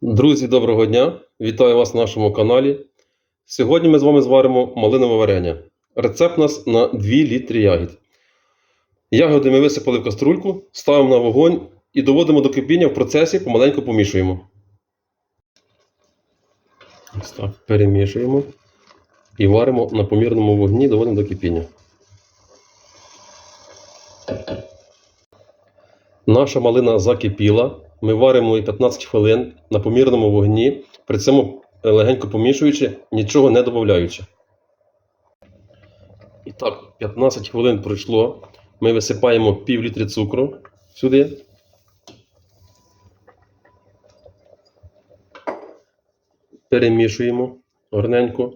Друзі, доброго дня! Вітаю вас на нашому каналі. Сьогодні ми з вами зваримо малинове варення. Рецепт у нас на 2 літри ягід. Ягоди ми висипали в каструльку, ставимо на вогонь і доводимо до кипіння в процесі, помаленьку помішуємо. Ось так, перемішуємо і варимо на помірному вогні, доводимо до кипіння. Наша малина закипіла. Ми варимо її 15 хвилин на помірному вогні, при цьому легенько помішуючи, нічого не додаючи. І так, 15 хвилин пройшло. Ми висипаємо пів літри цукру сюди. Перемішуємо гарненько.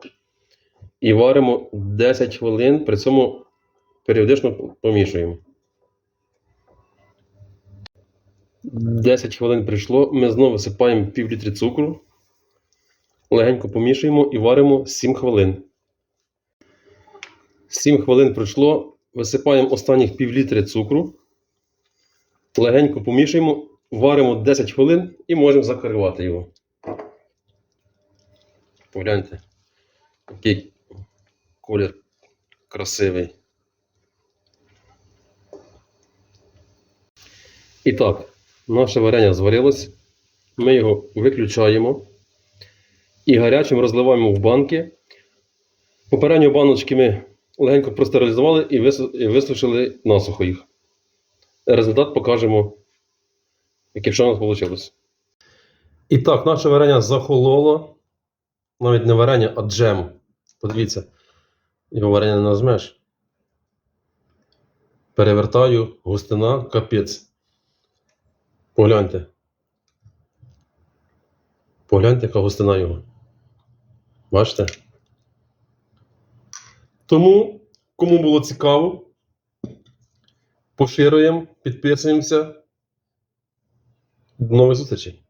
І варимо 10 хвилин, при цьому періодично помішуємо. 10 хвилин прийшло, ми знову висипаємо пів літри цукру, легенько помішуємо і варимо 7 хвилин. 7 хвилин пройшло, висипаємо останніх пів літри цукру, легенько помішуємо, варимо 10 хвилин і можемо закривати його. Погляньте, який колір красивий. І так, наше варення зварилось. Ми його виключаємо і гарячим розливаємо в банки. Попередні баночки ми легенько простерилізували і вис- і висушили насухо їх. Результат покажемо, яке що у нас вийшло. І так, наше варення захололо. Навіть не варення, а джем. Подивіться, його варення не назмеш. Перевертаю, густина, капець. Погляньте. Погляньте, яка густина його. Бачите? Тому, кому було цікаво, поширюємо, підписуємося. До нових зустрічей!